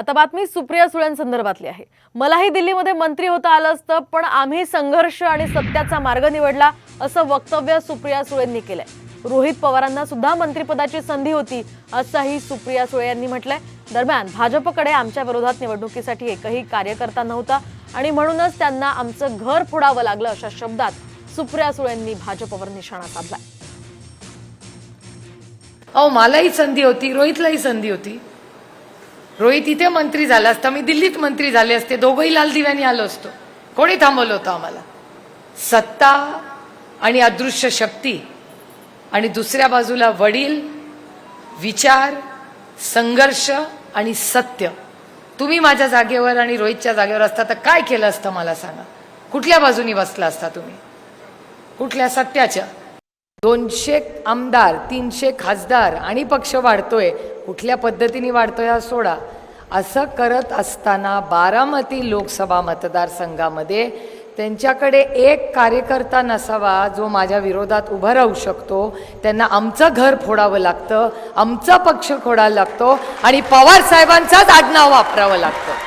आता बातमी सुप्रिया सुळेंसंदर्भातली आहे. मलाही दिल्लीमध्ये मंत्री होता आलं असतं पण आम्ही संघर्ष आणि सत्याचा मार्ग निवडला असं वक्तव्य सुप्रिया सुळेंनी केलंय. रोहित पवारांना सुद्धा मंत्रिपदाची संधी होती असंही सुप्रिया सुळे यांनी म्हटलंय. दरम्यान भाजपकडे आमच्या विरोधात निवडणुकीसाठी एकही कार्यकर्ता नव्हता आणि म्हणूनच त्यांना आमचं घर फोडावं लागलं अशा शब्दात सुप्रिया सुळेंनी भाजपवर निशाणा साधलाय. अहो मलाही संधी होती रोहितलाही संधी होती. रोहित इथे मंत्री झाला असता मी दिल्लीत मंत्री झाले असते दोघंही लाल दिव्यानी आलो असतो. कोणी थांबवलं होतं आम्हाला? सत्ता आणि अदृश्य शक्ती आणि दुसऱ्या बाजूला वडील विचार संघर्ष आणि सत्य. तुम्ही माझ्या जागेवर आणि रोहितच्या जागेवर असता तर काय केलं असतं मला सांगा? कुठल्या बाजूनी बसला असता तुम्ही? कुठल्या सत्याच्या? दोनशे आमदार तीनशे खासदार आणि पक्ष वाढतोय. कुठल्या पद्धतीने वाढतोय हा सोडा? असं करत असताना बारामती लोकसभा मतदारसंघामध्ये त्यांच्याकडे एक कार्यकर्ता नसावा जो माझ्या विरोधात उभं राहू शकतो. त्यांना आमचं घर फोडावं लागतं आमचा पक्ष फोडायला लागतो आणि पवार साहेबांचाच आडनाव वापरावं लागतं.